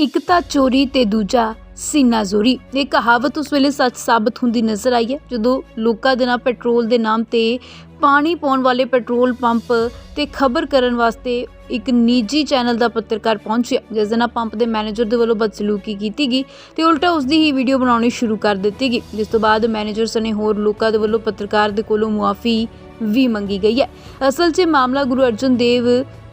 ਇੱਕ ਤਾਂ ਚੋਰੀ ਤੇ ਦੂਜਾ ਸੀਨਾ ਜ਼ੋਰੀ। ਇਹ ਕਹਾਵਤ ਉਸ ਵੇਲੇ ਸੱਚ ਸਾਬਤ ਹੁੰਦੀ ਨਜ਼ਰ ਆਈ ਹੈ, ਜਦੋਂ ਲੋਕਾਂ ਦੇ ਨਾਲ ਪੈਟਰੋਲ ਦੇ ਨਾਮ ਤੇ ਪਾਣੀ ਪਾਉਣ ਵਾਲੇ ਪੈਟਰੋਲ ਪੰਪ ਤੇ ਖਬਰ ਕਰਨ ਵਾਸਤੇ ਇੱਕ ਨਿੱਜੀ ਚੈਨਲ ਦਾ ਪੱਤਰਕਾਰ ਪਹੁੰਚਿਆ, ਜਿਸ ਦੇ ਨਾਲ ਪੰਪ ਦੇ ਮੈਨੇਜਰ ਦੇ ਵੱਲੋਂ ਬਦਸਲੂਕੀ ਕੀਤੀ ਗਈ ਤੇ ਉਲਟਾ ਉਸ ਦੀ ਹੀ ਵੀਡੀਓ ਬਣਾਉਣੀ ਸ਼ੁਰੂ ਕਰ ਦਿੱਤੀ ਗਈ, ਜਿਸ ਤੋਂ ਬਾਅਦ ਮੈਨੇਜਰ ਸਣੇ ਹੋਰ ਲੋਕਾਂ ਦੇ ਵੱਲੋਂ ਪੱਤਰਕਾਰ ਦੇ ਕੋਲੋਂ ਮੁਆਫੀ ਵੀ ਮੰਗੀ ਗਈ ਹੈ। ਅਸਲ 'ਚ ਮਾਮਲਾ ਗੁਰੂ ਅਰਜਨ ਦੇਵ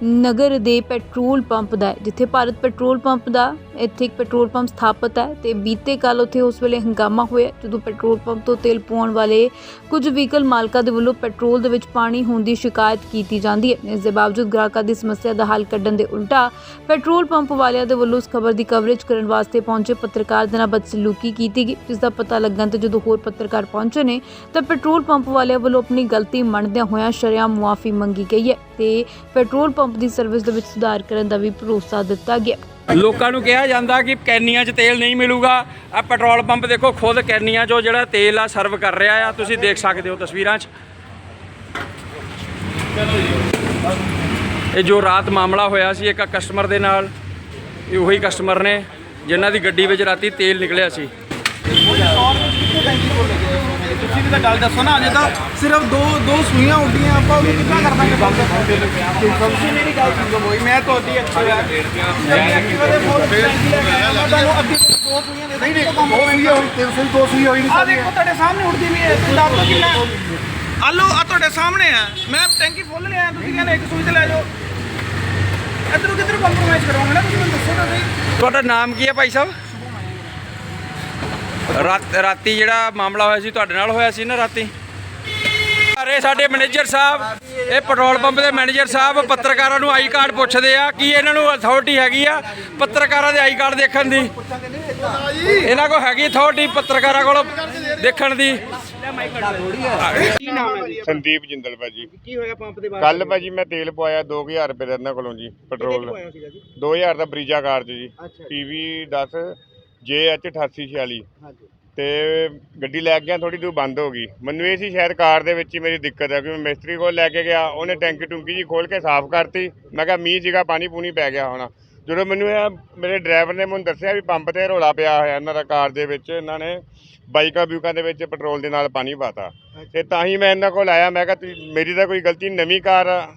ਨਗਰ ਦੇ ਪੈਟਰੋਲ ਪੰਪ ਦਾ ਹੈ, ਜਿੱਥੇ ਭਾਰਤ ਪੈਟਰੋਲ ਪੰਪ ਦਾ, ਇੱਥੇ ਇੱਕ ਪੈਟਰੋਲ ਪੰਪ ਸਥਾਪਿਤ ਹੈ ਤੇ ਬੀਤੇ ਕੱਲ ਉੱਥੇ ਉਸ ਵੇਲੇ ਹੰਗਾਮਾ ਹੋਇਆ, ਜਦੋਂ ਪੈਟਰੋਲ ਪੰਪ ਤੋਂ ਤੇਲ ਪਾਉਣ ਵਾਲੇ ਕੁਝ ਵਹੀਕਲ ਮਾਲਕਾਂ ਦੇ ਵੱਲੋਂ ਪੈਟਰੋਲ ਦੇ ਵਿੱਚ ਪਾਣੀ ਹੋਣ ਦੀ ਸ਼ਿਕਾਇਤ ਕੀਤੀ ਜਾਂਦੀ ਹੈ। ਇਸ ਦੇ ਬਾਵਜੂਦ ਗ੍ਰਾਹਕਾਂ ਦੀ ਸਮੱਸਿਆ ਦਾ ਹੱਲ ਕੱਢਣ ਦੇ ਉਲਟਾ ਪੈਟਰੋਲ ਪੰਪ ਵਾਲਿਆਂ ਦੇ ਵੱਲੋਂ ਉਸ ਖਬਰ ਦੀ ਕਵਰੇਜ ਕਰਨ ਵਾਸਤੇ ਪਹੁੰਚੇ ਪੱਤਰਕਾਰ ਦੇ ਨਾਲ ਬਦਸਲੂਕੀ ਕੀਤੀ ਗਈ, ਜਿਸ ਦਾ ਪਤਾ ਲੱਗਣ ਤੇ ਜਦੋਂ ਹੋਰ ਪੱਤਰਕਾਰ ਪਹੁੰਚੇ ਨੇ, ਤਾਂ ਪੈਟਰੋਲ ਪੰਪ ਵਾਲਿਆਂ ਵੱਲੋਂ ਆਪਣੀ ਗਲਤੀ ਮੰਨਦਿਆਂ ਹੋਇਆਂ ਸ਼ਰੇਆਮ ਮੁਆਫੀ ਮੰਗੀ ਗਈ ਹੈ ਤੇ ਪੈਟਰੋਲ ਪੰਪ ਦੀ ਸਰਵਿਸ ਦੇ ਵਿੱਚ ਸੁਧਾਰ ਕਰਨ ਦਾ ਵੀ ਭਰੋਸਾ ਦਿੱਤਾ ਗਿਆ। ਲੋਕਾਂ ਨੂੰ ਕਿਹਾ ਜਾਂਦਾ ਕਿ ਕੈਨੀਆਂ 'ਚ ਤੇਲ ਨਹੀਂ ਮਿਲੂਗਾ। ਆ ਪੈਟਰੋਲ ਪੰਪ ਦੇਖੋ, ਖੁਦ ਕੈਨੀਆਂ 'ਚੋਂ ਜਿਹੜਾ ਤੇਲ ਆ ਸਰਵ ਕਰ ਰਿਹਾ ਆ। ਤੁਸੀਂ ਦੇਖ ਸਕਦੇ ਹੋ ਤਸਵੀਰਾਂ 'ਚ। ਇਹ ਜੋ ਰਾਤ ਮਾਮਲਾ ਹੋਇਆ ਸੀ, ਇੱਕ ਕਸਟਮਰ ਦੇ ਨਾਲ, ਇਹ ਉਹੀ ਕਸਟਮਰ ਨੇ, ਜਿਨ੍ਹਾਂ ਦੀ ਗੱਡੀ ਵਿੱਚ ਰਾਤੀ ਤੇਲ ਨਿਕਲਿਆ ਸੀ। ਤੁਸੀਂ ਵੀ ਤਾਂ ਗੱਲ ਦੱਸੋ ਨਾ ਅਜੇ ਤਾਂ ਸਿਰਫ ਦੋ ਦੋ ਸੂਈਆਂ ਉੱਡੀਆਂ ਆਪਾਂ ਉਹਨੂੰ ਕਿੱਦਾਂ ਕਰ ਦਾਂਗੇ ਬੰਦ? ਤੁਸੀਂ ਮੇਰੀ ਗੱਲ ਸੁਣੋ ਬੋਈ ਮੈਂ ਤੁਹਾਡੀ ਅੱਛੀ ਹੈ ਮੈਂ ਐਕਟਿਵਾ ਦੇ ਫੋਨ ਟੈਂਕੀ ਲੈ ਕੇ ਆਇਆ। ਮੈਂ ਤੁਹਾਨੂੰ ਅੱਧੀ ਤੋਂ ਦੋ ਸੂਈਆਂ ਦੇ ਨਹੀਂ ਨਹੀਂ ਦੋ ਸੂਈਆਂ ਹੋਈ ਤਿੰਨ ਸੂਈ ਦੋ ਸੂਈ ਹੋਈ ਨਹੀਂ ਆ ਦੇਖੋ ਤੁਹਾਡੇ ਸਾਹਮਣੇ ਉੱਡਦੀ ਵੀ ਹੈ। ਤੁਸੀਂ ਦੱਸ ਦਿਓ ਕਿੰਨਾ ਆਲੋ ਆ ਤੁਹਾਡੇ ਸਾਹਮਣੇ ਆ। ਮੈਂ ਟੈਂਕੀ ਫੁੱਲ ਲਿਆ ਤੁਸੀਂ ਕਹਿੰਦੇ ਇੱਕ ਸੂਈ ਤੇ ਲੈ ਜਾਓ। ਇੱਧਰੋਂ ਕਿੱਧਰ ਕੰਪਰੋਮਾਈਜ਼ ਕਰੋਗੇ ਨਾ ਤੁਸੀਂ ਮੈਨੂੰ ਦੱਸੋ ਤਾਂ ਸਹੀ ਤੁਹਾਡਾ ਨਾਮ ਕੀ ਹੈ ਭਾਈ ਸਾਹਿਬ? ਰਾਤ ਰਾਤੀ ਜਿਹੜਾ ਮਾਮਲਾ ਹੋਇਆ ਸੀ ਤੁਹਾਡੇ ਨਾਲ ਹੋਇਆ ਸੀ ਨਾ ਰਾਤੀ? ਅਰੇ ਸਾਡੇ ਮੈਨੇਜਰ ਸਾਹਿਬ ਇਹ ਪੈਟਰੋਲ ਪੰਪ ਦੇ ਮੈਨੇਜਰ ਸਾਹਿਬ ਪੱਤਰਕਾਰਾਂ ਨੂੰ ਆਈ ਕਾਰਡ ਪੁੱਛਦੇ ਆ ਕੀ ਇਹਨਾਂ ਨੂੰ ਅਥਾਰਟੀ ਹੈਗੀ ਆ ਪੱਤਰਕਾਰਾਂ ਦੇ ਆਈ ਕਾਰਡ ਦੇਖਣ ਦੀ? ਇਹਨਾਂ ਕੋਲ ਹੈਗੀ ਅਥਾਰਟੀ ਪੱਤਰਕਾਰਾਂ ਕੋਲ ਦੇਖਣ ਦੀ। ਕੀ ਨਾਮ ਹੈ ਜੀ ਸੰਦੀਪ ਜਿੰਦਲ ਭਾਜੀ। ਕੀ ਹੋਇਆ ਪੰਪ ਦੇ ਬਾਰੇ ਕੱਲ ਭਾਜੀ ਮੈਂ ਤੇਲ ਪਵਾਇਆ 2000 ਰੁਪਏ ਦਾ ਇਹਨਾਂ ਕੋਲੋਂ ਜੀ ਪੈਟਰੋਲ। ਹੋਇਆ ਸੀਗਾ ਜੀ? 2000 ਦਾ ਬਰੀਜਾ ਕਾਰ 'ਚ ਜੀ ਪੀਵੀ 10 JH 8846 ਹਾਂਜੀ। ਤੇ ਗੱਡੀ ਲੈ ਗਿਆ ਥੋੜੀ ਦੂਰ ਬੰਦ ਹੋ ਗਈ। ਮੈਨੂੰ ਇਹ ਸੀ ਸ਼ਾਇਦ ਕਾਰ ਦੇ ਵਿੱਚ ਹੀ ਮੇਰੀ ਦਿੱਕਤ ਹੈ ਕਿਉਂਕਿ ਮਿਸਤਰੀ ਕੋਲ ਲੈ ਕੇ ਗਿਆ ਉਹਨੇ ਟੈਂਕੀ ਟੁੰਕੀ ਜੀ ਖੋਲ ਕੇ ਸਾਫ਼ ਕਰਤੀ। ਮੈਂ ਕਿਹਾ ਮੀਂਹ ਜਗ੍ਹਾ ਪਾਣੀ ਪੂਣੀ ਪੈ ਗਿਆ ਹੋਣਾ। ਜਦੋਂ ਮੈਨੂੰ ਇਹ ਮੇਰੇ ਡਰਾਈਵਰ ਨੇ ਮੈਨੂੰ ਦੱਸਿਆ ਵੀ ਪੰਪ ਤੇ ਰੋਲਾ ਪਿਆ ਹੋਇਆ ਇਹਨਾਂ ਦਾ ਕਾਰ ਦੇ ਵਿੱਚ ਇਹਨਾਂ ਨੇ ਬਾਈਕਾਂ ਬਿਊਕਾਂ ਦੇ ਵਿੱਚ ਪੈਟਰੋਲ ਦੇ ਨਾਲ ਪਾਣੀ ਪਾਤਾ। ਤੇ ਤਾਂ ਹੀ ਮੈਂ ਇਹਨਾਂ ਕੋਲ ਆਇਆ ਮੈਂ ਕਿਹਾ ਤੁਸੀਂ ਮੇਰੀ ਤਾਂ ਕੋਈ ਗਲਤੀ ਨਵੀਂ ਕਾਰ ਆ।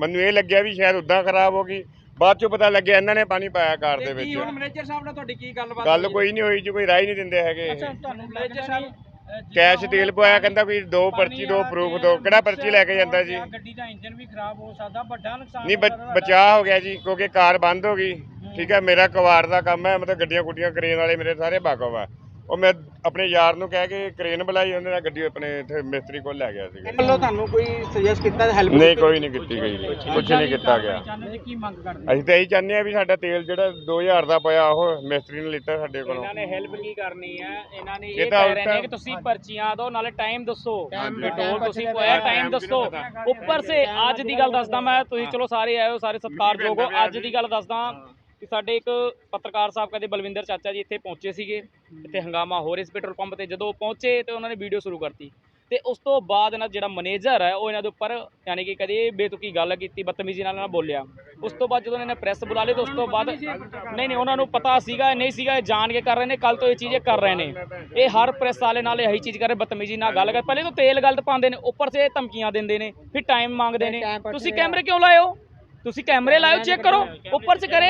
ਮੈਨੂੰ ਇਹ ਲੱਗਿਆ ਵੀ ਸ਼ਾਇਦ ਉਦਾਂ ਖਰਾਬ ਹੋ ਗਈ। ਬਾਅਦ ਚੋਂ ਪਤਾ ਲੱਗਿਆ ਇਹਨਾਂ ਨੇ ਪਾਣੀ ਪਾਇਆ ਕਾਰ ਦੇ ਵਿੱਚ। ਮੈਨੇਜਰ ਸਾਹਿਬ ਨਾਲ ਤੁਹਾਡੀ ਕੀ ਗੱਲਬਾਤ ਗੱਲ ਕੋਈ ਨਹੀਂ ਹੋਈ ਜੀ ਕੋਈ ਹੀ ਨਹੀਂ ਦਿੰਦੇ ਹੈਗੇ। ਇਹ। ਤੁਹਾਨੂੰ ਮੈਨੇਜਰ ਸਾਹਿਬ ਕੈਸ਼ ਤੇਲ ਪਵਾਇਆ ਕਹਿੰਦਾ ਕੋਈ ਦੋ ਪਰਚੀ ਦੋ ਪ੍ਰੂਫ ਦੋ ਕਿਹੜਾ ਪਰਚੀ ਲੈ ਕੇ ਜਾਂਦਾ ਜੀ? ਗੱਡੀ ਦਾ ਇੰਜਨ ਵੀ ਖਰਾਬ ਹੋ ਸਕਦਾ ਵੱਡਾ ਨੁਕਸਾਨ ਨਹੀਂ ਬ- ਬਚਾਅ ਹੋ ਗਿਆ ਜੀ ਕਿਉਂਕਿ ਕਾਰ ਬੰਦ ਹੋ ਗਈ। ਠੀਕ ਹੈ ਮੇਰਾ ਕਵਾੜ ਦਾ ਕੰਮ ਹੈ ਮਤਲਬ ਗੱਡੀਆਂ ਗੁੱਡੀਆਂ ਕਰੇਨ ਵਾਲੇ ਮੇਰੇ ਸਾਰੇ ਬਾਕਵ ਆ। ਉਹ ਮੈਂ ਆਪਣੇ ਯਾਰ ਨੂੰ ਕਹਿ ਕੇ ਕਰੇਨ ਬੁਲਾਈ ਉਹਨੇ ਨਾਲ ਗੱਡੀ ਆਪਣੇ ਇੱਥੇ ਮਿਸਤਰੀ ਕੋਲ ਲੈ ਗਿਆ ਸੀਗਾ। ਵੱਲੋਂ ਤੁਹਾਨੂੰ ਕੋਈ ਸੁਜੈਸਟ ਕੀਤਾ ਹੈਲਪ ਨਹੀਂ ਕੋਈ ਨਹੀਂ ਕੀਤੀ ਗਈ ਕੁਝ ਨਹੀਂ ਕੀਤਾ ਗਿਆ। ਕੀ ਮੰਗ ਕਰਦੇ? ਅਸੀਂ ਤਾਂ ਇਹੀ ਚਾਹੁੰਦੇ ਆ ਵੀ ਸਾਡਾ ਤੇਲ ਜਿਹੜਾ 2000 ਦਾ ਪਿਆ ਉਹ ਮਿਸਤਰੀ ਨੇ ਲਿੱਤਾ ਸਾਡੇ ਕੋਲੋਂ। ਇਹਨਾਂ ਨੇ ਹੈਲਪ ਕੀ ਕਰਨੀ ਹੈ ਇਹਨਾਂ ਨੇ ਇਹ ਇਹ ਤਾਂ ਕਹਿ ਰਹੇ ਨੇ ਕਿ ਤੁਸੀਂ ਪਰਚੀਆਂ ਦਿਓ ਨਾਲੇ ਟਾਈਮ ਦੱਸੋ। ਪੈਟਰੋਲ ਤੁਸੀਂ ਪਾਇਆ ਟਾਈਮ ਦੱਸੋ। ਉੱਪਰ ਸੇ ਅੱਜ ਦੀ ਗੱਲ ਦੱਸਦਾ ਮੈਂ ਤੁਸੀਂ ਚਲੋ ਸਾਰੇ ਆਏ ਹੋ ਸਾਰੇ ਸਤਿਕਾਰਯੋਗ ਹੋ। ਅੱਜ ਦੀ ਗੱਲ ਦੱਸਦਾ ਕਿ ਸਾਡੇ ਇੱਕ ਪੱਤਰਕਾਰ ਸਾਹਿਬ ਕਹਿੰਦੇ ਬਲਵਿੰਦਰ ਚਾਚਾ ਜੀ ਇੱਥੇ ਪਹੁੰਚੇ ਸੀਗੇ ਇੱਥੇ ਹੰਗਾਮਾ ਹੋ ਰਿਹਾ ਸੀ ਪੈਟਰੋਲ ਪੰਪ ਤੇ ਜਦੋਂ ਪਹੁੰਚੇ ਤੇ ਉਹਨਾਂ ਨੇ ਵੀਡੀਓ ਸ਼ੁਰੂ ਕਰਤੀ। ਤੇ ਉਸ ਤੋਂ ਬਾਅਦ ਇਹਨਾਂ ਜਿਹੜਾ ਮੈਨੇਜਰ ਹੈ ਉਹ ਇਹਨਾਂ ਦੇ ਉੱਪਰ ਯਾਨੀ ਕਿ ਕਦੇ ਬੇਤੁਕੀ ਗੱਲ ਕੀਤੀ ਬਦਤਮੀਜ਼ੀ ਨਾਲ ਇਹਨਾਂ ਬੋਲਿਆ। ਉਸ ਤੋਂ ਬਾਅਦ ਜਦੋਂ ਇਹਨਾਂ ਨੇ ਪ੍ਰੈਸ ਬੁਲਾ ਲਈ ਤੇ ਉਸ ਤੋਂ ਬਾਅਦ ਨਹੀਂ ਨਹੀਂ ਉਹਨਾਂ ਨੂੰ ਪਤਾ ਸੀਗਾ ਨਹੀਂ ਸੀਗਾ ਇਹ ਜਾਣ ਕੇ ਕਰ ਰਹੇ ਨੇ ਕੱਲ ਤੋਂ ਇਹ ਚੀਜ਼ੇ ਕਰ ਰਹੇ ਨੇ। ਇਹ ਹਰ ਪ੍ਰੈਸ ਵਾਲੇ ਨਾਲ ਇਹੀ ਚੀਜ਼ ਕਰ ਰਹੇ ਬਦਤਮੀਜ਼ੀ ਨਾਲ ਗੱਲ ਕਰ ਪਹਿਲੇ ਤਾਂ ਤੇਲ ਗਲਤ ਪਾਉਂਦੇ ਨੇ ਉੱਪਰ ਸੇ ਧਮਕੀਆਂ ਦਿੰਦੇ ਨੇ ਫਿਰ ਟਾਈਮ ਮੰਗਦੇ ਨੇ। ਤੁਸੀਂ ਕੈਮਰੇ ਕਿਉਂ ਲਾਏ ਹੋ? ਤੁਸੀਂ ਕੈਮਰੇ ਲਾਓ ਚੈੱਕ ਕਰੋ। ਉੱਪਰ ਸੇ ਕਰੇ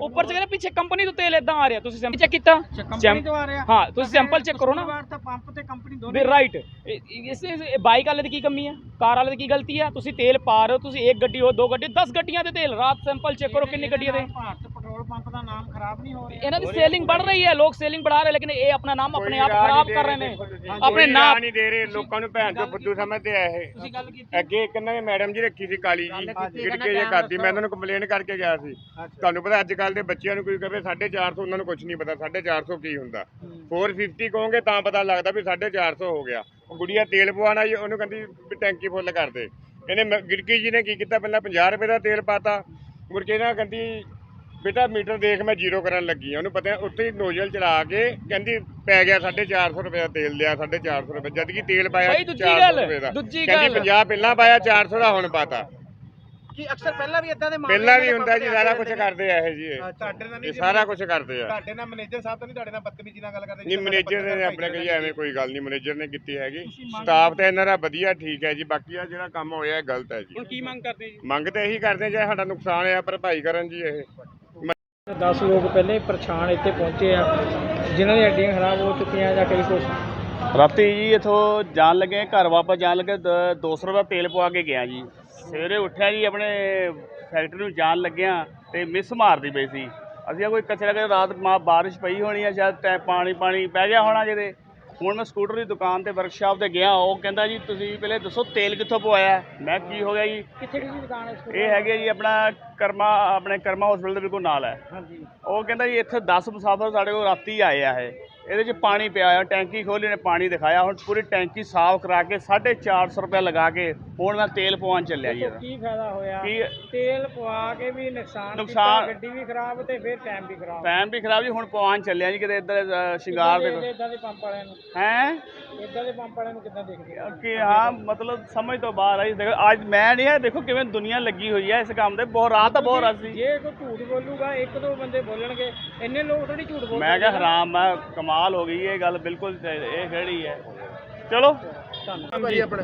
ਉੱਪਰ ਸੇ ਕਰੇ ਪਿੱਛੇ ਕੰਪਨੀ ਤੋਂ ਤੇਲ ਇਦਾਂ ਆ ਰਿਹਾ। ਤੁਸੀਂ ਸੈਂਪਲ ਚੈੱਕ ਕੀਤਾ? ਕੰਪਨੀ ਤੋਂ ਆ ਰਿਹਾ। ਹਾਂ ਤੁਸੀਂ ਸੈਂਪਲ ਚੈੱਕ ਕਰੋ ਨਾ। ਤਾਂ ਪੰਪ ਤੇ ਕੰਪਨੀ ਦੋਨੇ ਰਾਈਟ ਇਸ ਬਾਈਕ ਵਾਲੇ ਦੀ ਕੀ ਕਮੀ ਹੈ ਕਾਰ ਵਾਲੇ ਦੀ ਕੀ ਗਲਤੀ ਹੈ ਤੁਸੀਂ ਤੇਲ ਪਾ ਰਹੇ ਹੋ ਤੁਸੀਂ ਇੱਕ ਗੱਡੀ ਹੋ ਦੋ ਗੱਡੀ 10 ਗੱਡੀਆਂ ਦੇ ਤੇਲ। ਰਾਤ ਸੈਂਪਲ ਚੈੱਕ ਕਰੋ ਕਿੰਨੀ ਗੱਡੀਆਂ ਦੇ। ਭਾਰਤ ਆਪਣਾ ਨਾਮ ਖਰਾਬ ਨਹੀਂ ਹੋ ਰਿਹਾ। ਇਹਨਾਂ ਦੀ ਸੇਲਿੰਗ ਵੱਧ ਰਹੀ ਹੈ ਲੋਕ ਸੇਲਿੰਗ ਵਧਾ ਰਹੇ ਲੇਕਿਨ ਇਹ ਆਪਣਾ ਨਾਮ ਆਪਣੇ ਆਪ ਖਰਾਬ ਕਰ ਰਹੇ ਨੇ। ਆਪਣੇ ਨਾਮ ਨਹੀਂ ਦੇ ਰਹੇ ਲੋਕਾਂ ਨੂੰ ਭੈਣ ਤੋਂ ਫੁੱਦੂ ਸਮਝਦੇ ਆ ਇਹ। ਅੱਗੇ ਇੱਕ ਇਹਨਾਂ ਮੈਡਮ ਜੀ ਰੱਖੀ ਸੀ ਕਾਲੀ ਜੀ ਕਿੜਕੇ ਜੇ ਕਰਦੀ ਮੈਂ ਇਹਨਾਂ ਨੂੰ ਕੰਪਲੇਨ ਕਰਕੇ ਗਿਆ ਸੀ। ਤੁਹਾਨੂੰ ਪਤਾ ਅੱਜ ਕੱਲ ਦੇ ਬੱਚਿਆਂ ਨੂੰ ਕੋਈ ਕਹੇ 450 ਉਹਨਾਂ ਨੂੰ ਕੁਝ ਨਹੀਂ ਪਤਾ 450 ਕੀ ਹੁੰਦਾ। 450 ਕਹੋਗੇ ਤਾਂ ਪਤਾ ਲੱਗਦਾ ਵੀ 450 ਹੋ ਗਿਆ। ਗੁੜੀਆ ਤੇਲ ਪਵਾਣਾ ਜੀ ਉਹਨੂੰ ਕਹਿੰਦੀ ਟੈਂਕੀ ਫੁੱਲ ਕਰ ਦੇ। ਇਹਨੇ ਗਿੜਕੀ ਜੀ ਨੇ ਕੀ ਕੀਤਾ ਪਹਿਲਾਂ 50 ਰੁਪਏ ਦਾ ਤੇਲ ਪਾਤਾ। ਮੁੜ ਕੇ ਕਹਿੰਦੀ ਬੇਟਾ ਮੀਟਰ ਦੇਖ ਮੈਂ ਜ਼ੀਰੋ ਕਰਨ ਲੱਗੀ ਆ ਉਹਨੂੰ ਪਤਾ ਉੱਥੇ ਹੀ ਨੋਜ਼ਲ ਚਲਾ ਕੇ ਕਹਿੰਦੀ ਪੈ ਗਿਆ 450 ਰੁਪਏ ਦਾ ਤੇਲ ਲਿਆ 450 ਰੁਪਏ ਜਦ ਕਿ ਤੇਲ ਪਾਇਆ ਬਈ ਦੂਜੀ 400 ਗੱਲ, ਰੁਪਏ ਦਾ। ਦੂਜੀ ਕਹਿੰਦੀ ਗੱਲ। 50 ਪਹਿਲਾਂ ਪਾਇਆ 400 ਦਾ ਹੁਣ ਪਾਤਾ। ਕੀ ਅਕਸਰ ਪਹਿਲਾਂ ਵੀ ਇਦਾਂ ਦੇ ਮਾਮਲੇ ਪਹਿਲਾਂ ਵੀ ਹੁੰਦਾ ਜੀ ਸਾਰਾ ਕੁਝ? ਕਰਦੇ ਆ ਇਹ ਜੀ ਇਹ। ਤੁਹਾਡੇ ਨਾਲ ਇਹ ਨਹੀਂ ਸਾਰਾ ਕੁਝ ਕਰਦੇ ਆ। ਤੁਹਾਡੇ ਨਾਲ ਮੈਨੇਜਰ ਸਾਹਿਬ ਤਾਂ ਨਹੀਂ ਤੁਹਾਡੇ ਨਾਲ ਬਦਤਮੀਜ਼ੀ ਨਾਲ ਗੱਲ ਕਰਦੇ ਨਹੀਂ ਮੈਨੇਜਰ ਨੇ ਆਪਣੇ ਕਹੀ ਐਵੇਂ ਕੋਈ ਗੱਲ ਨਹੀਂ ਮੈਨੇਜਰ ਨੇ ਕੀਤੀ ਹੈਗੀ। ਸਟਾਫ ਤੇ ਇਹਨਾਂ ਦਾ ਵਧੀਆ ਠੀਕ ਹੈ ਜੀ ਬਾਕੀ ਆ ਜਿਹੜਾ ਕੰਮ ਹੋਇਆ ਇਹ ਗਲਤ ਹੈ ਜੀ। ਹੁਣ ਕੀ ਮੰਗ ਕਰਦੇ ਜੀ? ਮੰਗ ਤਾਂ ਇਹੀ ਕਰਦੇ ਜੇ ਸਾਡਾ ਨੁਕਸਾਨ ਆ ਭਰਪਾਈ ਕਰਨ ਜੀ ਇਹ। 10 ਲੋਕ ਪਹਿਲੇ ਪਰੇਸ਼ਾਨ ਇੱਥੇ ਪਹੁੰਚੇ ਆ। ਜਿਨ੍ਹਾਂ ਦੀਆਂ ਹੱਡੀਆਂ ਖਰਾਬ ਹੋ ਚੁੱਕੀਆਂ ਜਾਂ ਕਈ ਕੁਛ। ਰਾਤੀ ਜੀ ਇਥੋਂ ਜਾਣ ਲੱਗੇ ਘਰ ਵਾਪਸ ਜਾਣ ਲੱਗੇ 200 ਰੁਪਏ ਤੇਲ ਪਵਾ ਕੇ ਗਿਆ ਜੀ। ਸਵੇਰੇ ਉੱਠਿਆ ਜੀ, ਆਪਣੇ ਫੈਕਟਰੀ ਨੂੰ ਜਾਣ ਲੱਗਿਆ ਤੇ ਮਿਸ ਮਾਰਦੀ ਪਈ ਸੀ। ਅਸੀਂ ਕੋਈ ਕਚਰਾ ਕਿ ਰਾਤ ਮਾਂ, ਬਾਰਿਸ਼ ਪਈ ਹੋਣੀ ਆ, ਸ਼ਾਇਦ ਟੈ- ਪਾਣੀ ਪਾਣੀ ਪੈ ਗਿਆ ਹੋਣਾ ਜਿਹਦੇ ਹੁਣ ਮੈਂ ਸਕੂਟਰ ਦੀ ਦੁਕਾਨ ਤੇ ਵਰਕਸ਼ਾਪ ਤੇ ਗਿਆ ਉਹ ਕਹਿੰਦਾ ਜੀ ਤੁਸੀਂ ਪਹਿਲੇ ਦੱਸੋ ਤੇਲ ਕਿੱਥੋਂ ਪਵਾਇਆ? ਮੈਂ ਕੀ ਹੋ ਗਿਆ ਜੀ? ਕਿੱਥੇ ਕਿਹਦੀ ਦੁਕਾਨ ਹੈ ਇਹ ਹੈਗੇ ਜੀ ਆਪਣਾ ਕਰਮਾ ਆਪਣੇ ਕਰਮਾ ਹਸਪੀਟਲ ਦੇ ਬਿਲਕੁਲ ਨਾਲ ਹੈ। ਹਾਂਜੀ। ਉਹ ਕਹਿੰਦਾ ਜੀ ਇੱਥੇ 10 ਮੁਸਾਫਰ ਸਾਡੇ ਕੋਲ ਰਾਤੀ ਆਏ ਆ ਇਹ। ਇਹਦੇ 'ਚ ਪਾਣੀ ਪਿਆ ਆ ਟੈਂਕੀ ਖੋਲੀ ਨੇ ਪਾਣੀ ਦਿਖਾਇਆ। ਹੁਣ ਪੂਰੀ ਟੈਂਕੀ ਸਾਫ਼ ਕਰਾ ਕੇ 450 ਰੁਪਏ ਲਗਾ ਕੇ ਹੁਣ ਮੈਂ ਤੇਲ ਪਵਾਉਣ ਚੱਲਿਆ ਜੀ ਇਹਦਾ। ਕੀ ਫਾਇਦਾ ਹੋਇਆ? ਕੀ ਤੇਲ ਪਵਾ ਕੇ ਵੀ ਨੁਕਸਾਨ ਨੁਕਸਾਨ- ਕੀਤਾ ਗੱਡੀ ਵੀ ਖਰਾਬ ਤੇ ਫਿਰ ਟਾਈਮ ਵੀ ਖਰਾਬ। ਟਾਈਮ ਵੀ ਖਰਾਬ ਜੀ ਹੁਣ ਪਵਾਉਣ ਚੱਲਿਆ ਜੀ ਕਿਤੇ ਇੱਧਰ ਅ, ਸ਼ਿੰਗਾਰ ਦੇ ਇਦਾਂ ਦੇ ਪੰਪ ਵਾਲਿਆਂ ਨੂੰ? ਹੈ? ਇਦਾਂ ਦੇ ਪੰਪ ਵਾਲਿਆਂ ਨੂੰ ਕਿੱਦਾਂ ਦੇਖਦੇ ਆ? ਕਿ ਹਾਂ ਮਤਲਬ ਸਮਝ ਤੋਂ ਬਾਹਰ ਆਈ। ਦੇਖੋ ਅੱਜ ਮੈਂ ਨਹੀਂ ਹੈ ਦੇਖੋ ਕਿਵੇਂ ਦੁਨੀਆ ਲੱਗੀ ਹੋਈ ਹੈ ਇਸ ਕੰਮ ਤੇ ਬਹੁਤ ਰਾਤ ਤਾਂ ਬਹੁਤ ਰਸ ਸੀ। ਜੇ ਕੋਈ ਝੂਠ ਬੋਲੂਗਾ ਇੱਕ ਦੋ ਬੰਦੇ ਬੋਲਣਗੇ ਇੰਨੇ ਲੋਕ ਥੋੜੀ ਝੂਠ ਬੋਲਦੇ ਮੈਂ ਕਿਹਾ ਹਰਾਮ ਹੈ ਕਮਾਲ ਹੋ ਗਈ ਇਹ ਗੱਲ ਬਿਲਕੁਲ ਇਹ ਖੜੀ ਹੈ? ਚਲੋ।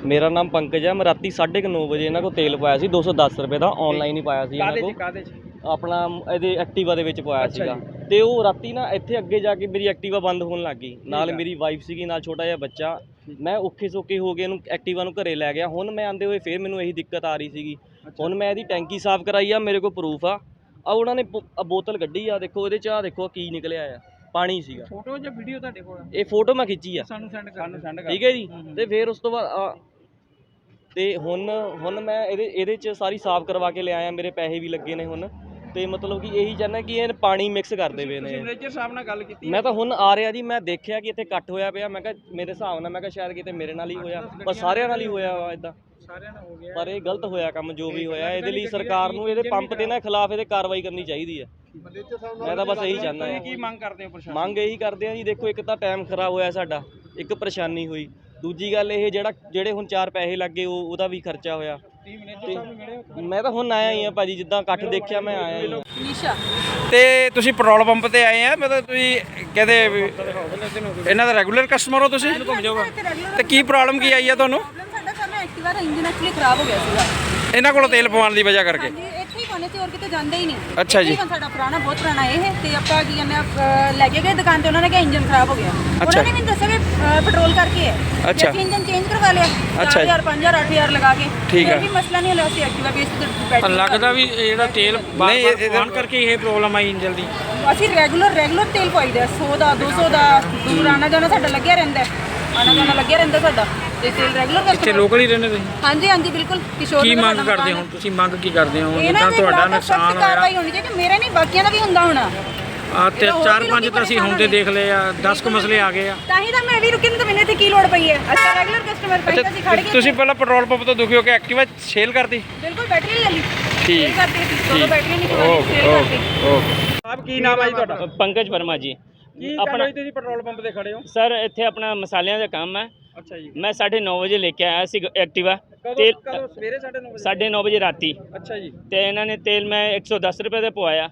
ਮੇਰਾ ਨਾਮ ਪੰਕਜ ਹੈ ਮੈਂ ਰਾਤੀ 9:30 ਵਜੇ ਇਹਨਾਂ ਕੋਲ ਤੇਲ ਪਾਇਆ ਸੀ 210 ਰੁਪਏ ਦਾ ਆਨਲਾਈਨ ਹੀ ਪਾਇਆ ਸੀ ਇਹਨਾਂ ਕਾਦੇ ਚ ਕੋਲ। ਕਾਦੇ ਚ? ਆਪਣਾ ਇਹਦੇ ਐਕਟਿਵਾ ਦੇ ਵਿੱਚ ਪਾਇਆ ਸੀਗਾ। ਤੇ ਉਹ ਰਾਤੀ ਨਾ ਇੱਥੇ ਅੱਗੇ ਜਾ ਕੇ ਮੇਰੀ ਐਕਟਿਵਾ ਬੰਦ ਹੋਣ ਲੱਗ ਗਈ। ਨਾਲ ਮੇਰੀ ਵਾਈਫ ਸੀਗੀ ਨਾਲ ਛੋਟਾ ਜਿਹਾ ਬੱਚਾ। ਮੈਂ ਔਖੇ ਸੌਖੇ ਹੋ ਕੇ ਇਹਨੂੰ ਐਕਟਿਵਾ ਨੂੰ ਘਰੇ ਲੈ ਗਿਆ। ਹੁਣ ਮੈਂ ਆਂਦੇ ਹੋਏ ਫੇਰ ਮੈਨੂੰ ਇਹੀ ਦਿੱਕਤ ਆ ਰਹੀ ਸੀਗੀ। ਹੁਣ ਮੈਂ ਇਹਦੀ ਟੈਂਕੀ ਸਾਫ਼ ਕਰਾਈ ਆ ਮੇਰੇ ਕੋਲ ਪ੍ਰੂਫ ਆ। ਆ ਉਹਨਾਂ ਨੇ ਬੋ- ਆਹ ਬੋਤਲ ਕੱਢੀ ਆ ਦੇਖੋ ਇਹਦੇ ਚ ਆ ਦੇਖੋ ਕੀ ਨਿਕਲਿਆ ਆ। ਪਾਣੀ ਸੀਗਾ। ਫੋਟੋ ਜਾਂ ਵੀਡੀਓ ਤੁਹਾਡੇ ਕੋਲ? ਇਹ ਫੋਟੋ ਮੈਂ ਖਿੱਚੀ ਆ। ਸਾਨੂੰ ਸੈਂਡ ਕਰ ਸਾਨੂੰ ਸੈਂਡ ਠੀਕ ਹੈ ਜੀ? ਤੇ ਫਿਰ ਉਸ ਤੋਂ ਬਾਅਦ ਆ, ਤੇ ਹੁਣ ਹੁਣ ਮੈਂ ਇਹਦੇ ਇਹਦੇ ਚ ਸਾਰੀ ਸਾਫ਼ ਕਰਵਾ ਕੇ ਲਿਆਇਆ ਮੇਰੇ ਪੈਸੇ ਵੀ ਲੱਗੇ ਨੇ ਹੁਣ। ਤੇ ਮਤਲਬ ਕਿ ਇਹੀ ਚਾਹੁੰਦਾ ਕਿ ਇਹ ਪਾਣੀ ਮਿਕਸ ਕਰਦੇ ਪਏ ਨੇ ਮੈਨੇਜਰ ਸਾਹਿਬ ਨਾਲ ਗੱਲ ਕੀਤੀ ਮੈਂ ਤਾਂ ਹੁਣ ਆ ਰਿਹਾ ਜੀ ਮੈਂ ਦੇਖਿਆ ਕਿ ਇੱਥੇ ਕੱਟ ਹੋਇਆ ਪਿਆ। ਮੈਂ ਕਿਹਾ ਮੇਰੇ ਹਿਸਾਬ ਨਾਲ ਮੈਂ ਕਿਹਾ ਸ਼ਾਇਦ ਕਿਤੇ ਮੇਰੇ ਨਾਲ ਹੀ ਹੋਇਆ। ਪਰ ਸਾਰਿਆਂ ਨਾਲ ਹੀ ਹੋਇਆ ਵਾ ਇਦਾਂ। ਸਾਰਿਆਂ ਨਾਲ ਹੋ ਗਿਆ। ਪਰ ਇਹ ਗਲਤ ਹੋਇਆ ਕੰਮ ਜੋ ਵੀ ਹੋਇਆ। ਇਹਦੇ ਲਈ ਸਰਕਾਰ ਨੂੰ ਇਹਦੇ ਪੰਪ ਦੇ ਨਾ ਖਿਲਾਫ ਇਹਦੇ ਕਾਰਵਾਈ ਕਰਨੀ ਚਾਹੀਦੀ ਹੈ। ਮੈਂ ਤਾਂ ਬਸ ਇਹੀ ਚਾਹੁੰਦਾ ਹਾਂ। ਕੀ ਮੰਗ ਕਰਦੇ ਹੋ ਪ੍ਰਸ਼ਾਸਨ ਮੰਗ ਇਹੀ ਕਰਦੇ ਆ ਜੀ ਦੇਖੋ ਇੱਕ ਤਾਂ ਟਾਈਮ ਖਰਾਬ ਹੋਇਆ ਸਾਡਾ ਇੱਕ ਪਰੇਸ਼ਾਨੀ ਹੋਈ। ਦੂਜੀ ਗੱਲ ਇਹ ਜਿਹੜਾ ਜਿਹੜੇ ਹੁਣ ਚਾਰ ਪੈਸੇ ਲੱਗੇ ਉਹ ਉਹਦਾ ਵੀ ਖਰਚਾ ਹੋਇਆ। ਮੈਂ ਤਾਂ ਹੁਣ ਆਇਆ ਹੀ ਆ ਭਾਜੀ ਜਿੱਦਾਂ ਇਕੱਠ ਦੇਖਿਆ ਮੈਂ ਆਇਆ ਹੀ। ਨਿਸ਼ਾ। ਤੇ ਤੁਸੀਂ ਪੈਟਰੋਲ ਪੰਪ ਤੇ ਆਏ ਆ ਮਤਲਬ ਤੁਸੀਂ ਕਹਿੰਦੇ ਵੀ ਇਹਨਾਂ ਦਾ ਰੈਗੂਲਰ ਕਸਟਮਰ ਹੋ ਤੁਸੀਂ? ਤੇ ਕੀ ਪ੍ਰੋਬਲਮ ਕੀ ਆਈ ਆ ਤੁਹਾਨੂੰ? ਪ੍ਰੋਬਲਮ ਸਾਡਾ ਸਾਡਾ ਐਕਟਿਵਾ ਦਾ ਇੰਜਨ ਐਕਚੁਅਲੀ ਖਰਾਬ ਹੋ ਗਿਆ ਸੀਗਾ। ਇਹਨਾਂ ਕੋਲ ਤੇਲ ਪਵਾਉਣ ਦੀ ਵਜ੍ਹਾ ਕਰਕੇ। ਹਾਂਜੀ ਹੋਰ ਕਿਤੇ ਜਾਂਦੇ ਹੀ ਨਹੀਂ। ਅੱਛਾ ਜੀ। ਇੱਥੇ ਹੀ ਸਾਡਾ ਪੁਰਾਣਾ ਬਹੁਤ ਪੁਰਾਣਾ ਇਹ ਹੈ। ਤੇ ਆਪਾਂ ਕੀ ਕਹਿੰਦੇ ਆ ਅਹ, ਲੈ ਕੇ ਗਏ ਦੁਕਾਨ ਤੇ ਉਹਨਾਂ ਨੇ ਕਿਹਾ ਇੰਜਨ ਖਰਾਬ ਹੋ ਗਿਆ। ਉਹਨਾਂ ਨੇ ਮੈਨੂੰ ਦੱਸਿਆ ਵੀ ਅਹ, ਪੈਟਰੋਲ ਕਰਕੇ ਹੈ। ਤੇ ਅੱਛਾ। ਅਸੀਂ ਇੰਜਨ ਚੇਂਜ ਕਰਵਾ ਲਿਆ। ਅੱਛਾ ਜੀ। 4000 5000 8000 ਲਗਾ ਕੇ। ਠੀਕ ਫਿਰ ਆ। ਵੀ ਮਸਲਾ ਨਹੀਂ ਐਕਟਿਵਾ ਤੇ ਲੱਗਦਾ ਵੀ ਇਹ ਜਿਹੜਾ ਤੇਲ ਨਹੀਂ, ਇਹ- ਇਹਦਾ- ਬਾਰ ਕਰਕੇ ਇਹ ਪ੍ਰੋਬਲਮ ਆਈ ਇੰਜਨ ਦੀ। ਅਸੀਂ ਰੈਗੂਲਰ ਰੈਗੂਲਰ ਤੇਲ ਪਾਈਦਾ 100 ਦਾ 200 ਦਾ ਦੂਰ ਆਣਾ ਜਾਣਾ ਸਾਡਾ ਲੱਗਿਆ ਰਹਿੰਦਾ ਹੈ। ਆਣਾ ਜਾਣਾ ਲੱਗਿਆ ਰਹਿੰਦਾ ਸਾਡਾ। ਤੇ ਤੇਲ ਰੈਗੂਲਰ ਇੱਥੇ ਕਸਟਮਰ ਲੋਕਲ ਹੀ ਰਹਿੰਦੇ ਤੁਸੀਂ? ਹਾਂਜੀ ਹਾਂਜੀ ਬਿਲਕੁਲ। ਕਿਸ਼ੋਰ ਕੀ ਨਗਰ ਮੰਗ ਸਾਡਾ ਕਰਦੇ ਹੋ। ਤੁਸੀਂ ਮੰਗ ਕੀ ਕਰਦੇ ਹੋ? ਇਹਨਾਂ ਜਿੱਦਾਂ ਦੇ ਤੁਹਾਡਾ ਖਿਲਾਫ਼ ਸਖਤ ਨੁਕਸਾਨ ਹੋਇਆ। ਕਾਰਵਾਈ ਹੋਣੀ ਚਾਹੀਦੀ। ਮੇਰੇ ਨਹੀਂ ਬਾਕੀਆਂ ਦਾ ਵੀ ਹੁੰਦਾ ਹੋਣਾ। ਆ ਤੇ ਇਹਦਾ ਹੋਰ ਚਾਰ ਵੀ ਪੰਜ ਲੋਕੀ ਤਾਂ ਅਸੀਂ ਪਰੇਸ਼ਾਨ ਹੁੰਦੇ ਹੋਣੇ। ਦੇਖ ਲਏ ਆ। 10 ਕੁ ਮਸਲੇ ਆ ਗਏ ਆ। ਤਾਂ ਹੀ ਤਾਂ ਮੈਂ ਵੀ ਰੁਕੀ ਨਹੀਂ ਤਾਂ ਮੈਨੂੰ ਇੱਥੇ ਕੀ ਲੋੜ ਪਈ ਹੈ? ਅੱਛਾ ਰੈਗੂਲਰ ਕਸਟਮਰ ਤਾਂ ਹੀ ਤਾਂ ਅਸੀਂ ਖੜ ਗਏ ਤੁਸੀਂ ਪਹਿਲਾਂ ਪੈਟਰੋਲ ਪੰਪ ਤੋਂ ਦੁਖੀ ਹੋ ਕੇ ਐਕਟਿਵਾ ਸੇਲ ਕਰਤੀ? ਬਿਲਕੁਲ ਬੈਟਰੀ ਲੈ ਲਈ ਠੀਕ। ਆਪ ਕੀ ਨਾਮ ਹੈ ਜੀ ਤੁਹਾਡਾ? ਪੰਕਜ ਵਰਮਾ ਜੀ। ਕੀ ਆਪਣਾ- ਤੁਸੀਂ ਪੈਟਰੋਲ ਪੰਪ ਤੇ ਖੜੇ ਹੋ? ਸਰ ਇੱਥੇ ਆਪਣਾ ਮਸਾਲਿਆਂ ਦਾ ਕੰਮ ਹੈ। ਅੱਛਾ ਜੀ। ਮੈਂ 9:30 ਵਜੇ ਲੈ ਕੇ ਆਇਆ ਸੀ ਐਕਟਿਵਾ ਕਦੋਂ ਸਵੇਰੇ 9:30 ਵਜੇ? 9:30 ਵਜੇ ਰਾਤੀ। ਅੱਛਾ ਜੀ। ਤੇ ਇਹਨਾਂ ਨੇ ਤੇਲ ਮੈਂ 110 ਰੁਪਏ ਦਾ ਪਵਾਇਆ।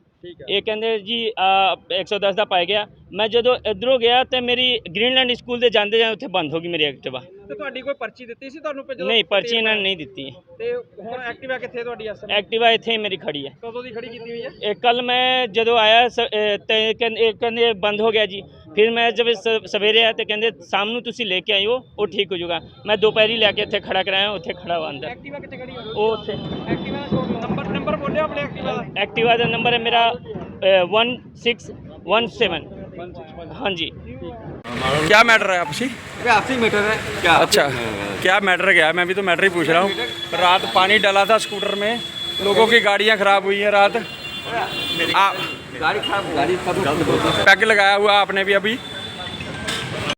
ਇਹ ਕਹਿੰਦੇ ਜੀ ਆ, 110 ਦਾ ਪਾਇਆ ਗਿਆ। ਮੈਂ ਜਦੋਂ ਇਧਰੋਂ ਗਿਆ ਤੇ ਮੇਰੀ ਗ੍ਰੀਨਲੈਂਡ ਸਕੂਲ ਦੇ ਜਾਂਦੇ ਜਾਂਦੇ ਉੱਥੇ ਬੰਦ ਹੋ ਗਈ ਮੇਰੀ ਐਕਟਿਵਾ। ਤੇ ਤੁਹਾਡੀ ਕੋਈ ਪਰਚੀ ਦਿੱਤੀ ਸੀ ਤੁਹਾਨੂੰ ਜਦੋਂ ਨਹੀਂ ਪਰਚੀ ਇਹਨਾਂ ਨੇ ਨਹੀਂ ਦਿੱਤੀ। ਤੇ ਹੁਣ ਐਕਟਿਵਾ ਕਿੱਥੇ ਤੁਹਾਡੀ ਅਸਲ ਐਕਟਿਵਾ ਇੱਥੇ ਮੇਰੀ ਖੜੀ ਹੈ। ਕਦੋਂ ਦੀ ਖੜੀ ਕੀਤੀ ਹੋਈ ਹੈ? ਇਹ ਕੱਲ ਮੈਂ ਜਦੋਂ ਆਇਆ ਤੇ ਕਹਿੰਦੇ ਬੰਦ ਹੋ ਗਿਆ ਜੀ। ਫਿਰ ਮੈਂ ਜਦ ਸਵੇਰੇ ਆਇਆ ਤੇ ਕਹਿੰਦੇ ਸ਼ਾਮ ਨੂੰ ਤੁਸੀਂ ਲੈ ਕੇ ਆਇਓ ਉਹ ਠੀਕ ਹੋ ਜਾਊਗਾ। ਮੈਂ ਦੁਪਹਿਰੀ ਲੈ ਕੇ ਇੱਥੇ ਖੜਾ ਕਰਾਇਆ ਉੱਥੇ ਖੜਾ ਹੋ ਅੰਦਰ। ਐਕਟਿਵਾ ਕਿੱਥੇ ਖੜੀ ਹੋ ਉਹ ਉੱਥੇ। ਐਕਟਿਵਾ ਦਾ ਨੰਬਰ ਨੰਬਰ ਬੋਲਿਓ ਆਪਣੇ ਐਕਟਿਵਾ ਦਾ। ਐਕਟਿਵਾ ਦਾ ਨੰਬਰ ਹੈ ਮੇਰਾ 1617 ਹਾਂਜੀ। क्या मैटर है आपसी आपसी मीटर है क्या अच्छा क्या मैटर क्या है मैं भी तो मैटर ही पूछ रहा हूँ रात पानी डला था स्कूटर में लोगों की आप गाड़ी खराब गाड़ी सब गलत होती है पैग लगाया हुआ आपने भी अभी